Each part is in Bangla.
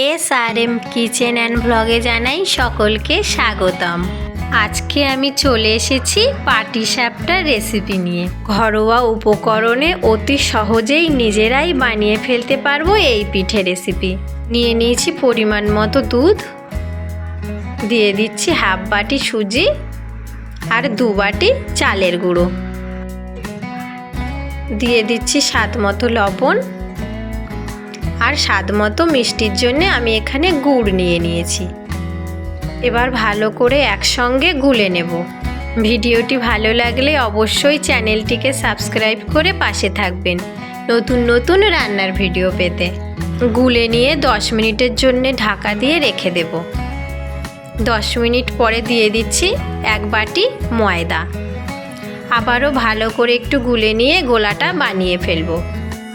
S R M kitchen and ব্লগে জানাই সকলকে স্বাগতম। আজকে আমি চলে এসেছি পাটিসাপটার রেসিপি নিয়ে। ঘরোয়া উপকরণে অতি সহজেই নিজেরাই বানিয়ে ফেলতে পারব এই পিঠে রেসিপি। নিয়ে নিয়েছি পরিমাণ মতো দুধ। দিয়ে দিচ্ছি হাফ বাটি সুজি আর দু বাটি চালের গুঁড়ো। দিয়ে দিচ্ছি স্বাদ মতো লবণ। আর স্বাদ মতো মিষ্টির জন্যে আমি এখানে গুড় নিয়ে নিয়েছি। এবার ভালো করে একসঙ্গে গুলে নেব। ভিডিওটি ভালো লাগলে অবশ্যই চ্যানেলটিকে সাবস্ক্রাইব করে পাশে থাকবেন নতুন নতুন রান্নার ভিডিও পেতে। গুলে নিয়ে দশ মিনিটের জন্য ঢাকা দিয়ে রেখে দেব। দশ মিনিট পরে দিয়ে দিচ্ছি এক বাটি ময়দা। আবারও ভালো করে একটু গুলে নিয়ে গোলাটা বানিয়ে ফেলব।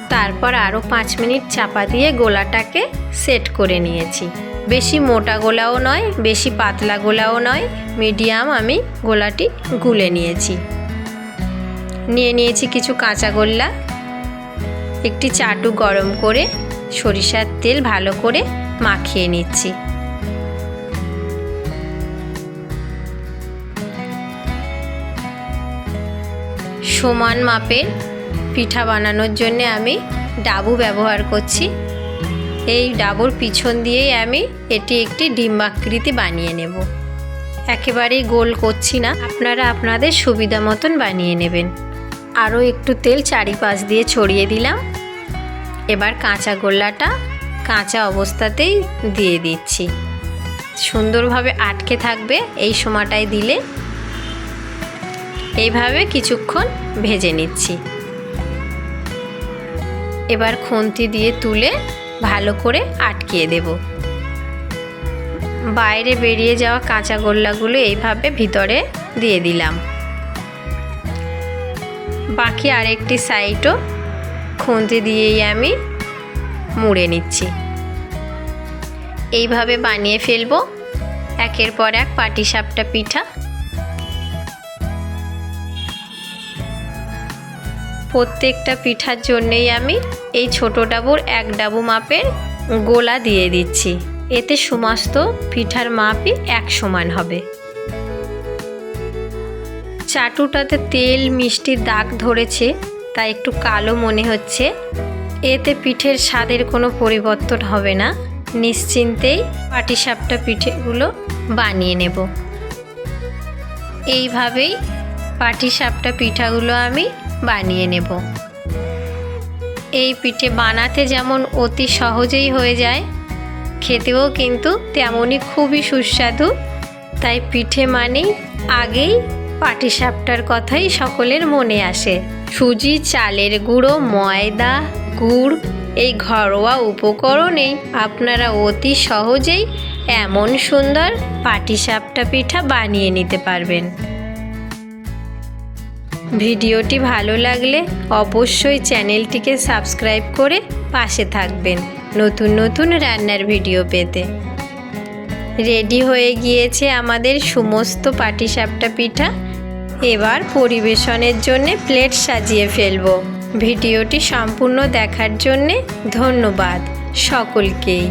তারপর আরও পাঁচ মিনিট চাপা দিয়ে গোলাটাকে সেট করে নিয়েছি। বেশি মোটা গোলাও নয়, বেশি পাতলা গোলাও নয়, মিডিয়াম আমি গোলাটি গুলে নিয়েছি। নিয়ে নিয়েছি কিছু কাঁচা গোল্লা, একটি চাটু গরম করে সরিষার তেল ভালো করে মাখিয়ে নিচ্ছি। সমান মাপের পিঠা বানানোর জন্য আমি ডাবু ব্যবহার করছি। এই ডাবুর পিছন দিয়েই আমি এটি একটি ডিম্বাকৃতি বানিয়ে নেব। একেবারেই গোল করছি না। আপনারা আপনাদের সুবিধা মতন বানিয়ে নেবেন। আরও একটু তেল চারিপাশ দিয়ে ছড়িয়ে দিলাম। এবার কাঁচা গোল্লাটা কাঁচা অবস্থাতেই দিয়ে দিচ্ছি। সুন্দরভাবে আটকে থাকবে এই সময়টায় দিলে। এইভাবে কিছুক্ষণ ভেজে নিচ্ছি। এবার খুন্তি দিয়ে তুলে ভালো করে আটকিয়ে দেব। বাইরে বেরিয়ে যাওয়া কাঁচা গোল্লাগুলো এইভাবে ভিতরে দিয়ে দিলাম। বাকি আরেকটি সাইডও খুন্তি দিয়েই আমি মুড়ে নিচ্ছি। এইভাবে বানিয়ে ফেলব। একের পর এক পাটিসাপটা পিঠা। প্রত্যেকটা পিঠার জন্যেই আমি এই ছোট ডাবুর এক ডাবু মাপের গোলা দিয়ে দিচ্ছি। এতে সমস্ত পিঠার মাপই এক সমান হবে। চাটুটাতে তেল মিষ্টির দাগ ধরেছে তা একটু কালো মনে হচ্ছে। এতে পিঠের স্বাদের কোনো পরিবর্তন হবে না। নিশ্চিন্তেই পাটিসাপটা পিঠেগুলো বানিয়ে নেব। এইভাবেই পাটিসাপটা পিঠাগুলো আমি বানিয়ে নেব। এই পিঠে বানাতে যেমন অতি সহজেই হয়ে যায়, খেতেও কিন্তু তেমনই খুবই সুস্বাদু। তাই পিঠে মানেই আগেই পাটিসাপটার কথাই সকলের মনে আসে। সুজি, চালের গুঁড়ো, ময়দা, গুড়, এই ঘরোয়া উপকরণেই আপনারা অতি সহজেই এমন সুন্দর পাটিসাপটা পিঠা বানিয়ে নিতে পারবেন। ভিডিওটি ভালো লাগলে অবশ্যই চ্যানেলটিকে সাবস্ক্রাইব করে পাশে থাকবেন নতুন নতুন রান্নার ভিডিও পেতে। রেডি হয়ে গিয়েছে আমাদের সমস্ত পাটিসাপটা পিঠা। এবার পরিবেশনের জন্যে প্লেট সাজিয়ে ফেলব। ভিডিওটি সম্পূর্ণ দেখার জন্যে ধন্যবাদ সকলকেই।